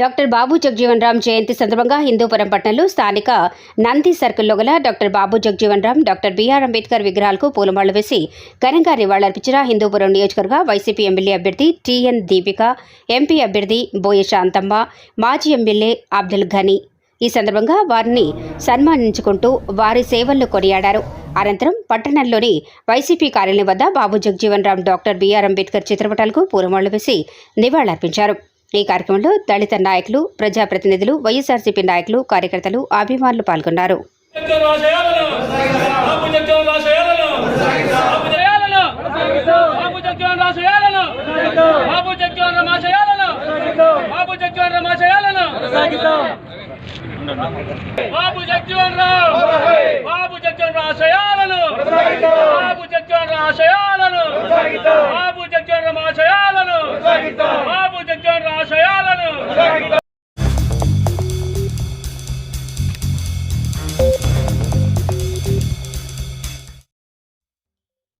Doctor Babu Jagjivan Ram జయంతి సందర్భంగా హిందూపురం పట్టణంలో స్థానిక నంది సర్కిల్లో గల doctor Babu Jagjivan Ram doctor B R Ambedkar విగ్రహాలకు పూలమాళ్ళు వేసి ఘనంగా నివాళులర్పించిన హిందూపురం నియోజకవర్గ వైసీపీ ఎమ్మెల్యే అభ్యర్థి టీఎన్ దీపిక ఎంపీ అభ్యర్థి బోయ శాంతమ్మ మాజీ ఎమ్మెల్యే అబ్దుల్ ఘనీ. ఈ సందర్భంగా వారిని సన్మానించుకుంటూ వారి సేవలను కొనియాడారు. అనంతరం పట్టణంలోని వైసీపీ కార్యాలయం వద్ద Babu Jagjivan Ram doctor B R Ambedkar చిత్రపటాలకు పూలమాళ్ళు వేసి నివాళులర్పించారు. ఈ కార్యక్రమంలో దళిత నాయకులు ప్రజాప్రతినిధులు వైఎస్ఆర్సీపీ నాయకులు కార్యకర్తలు అభిమానులు పాల్గొన్నారు. బాబు జగ్జీవన్ బాబు జగ్జీవన్ బాబు జగ్జీవన్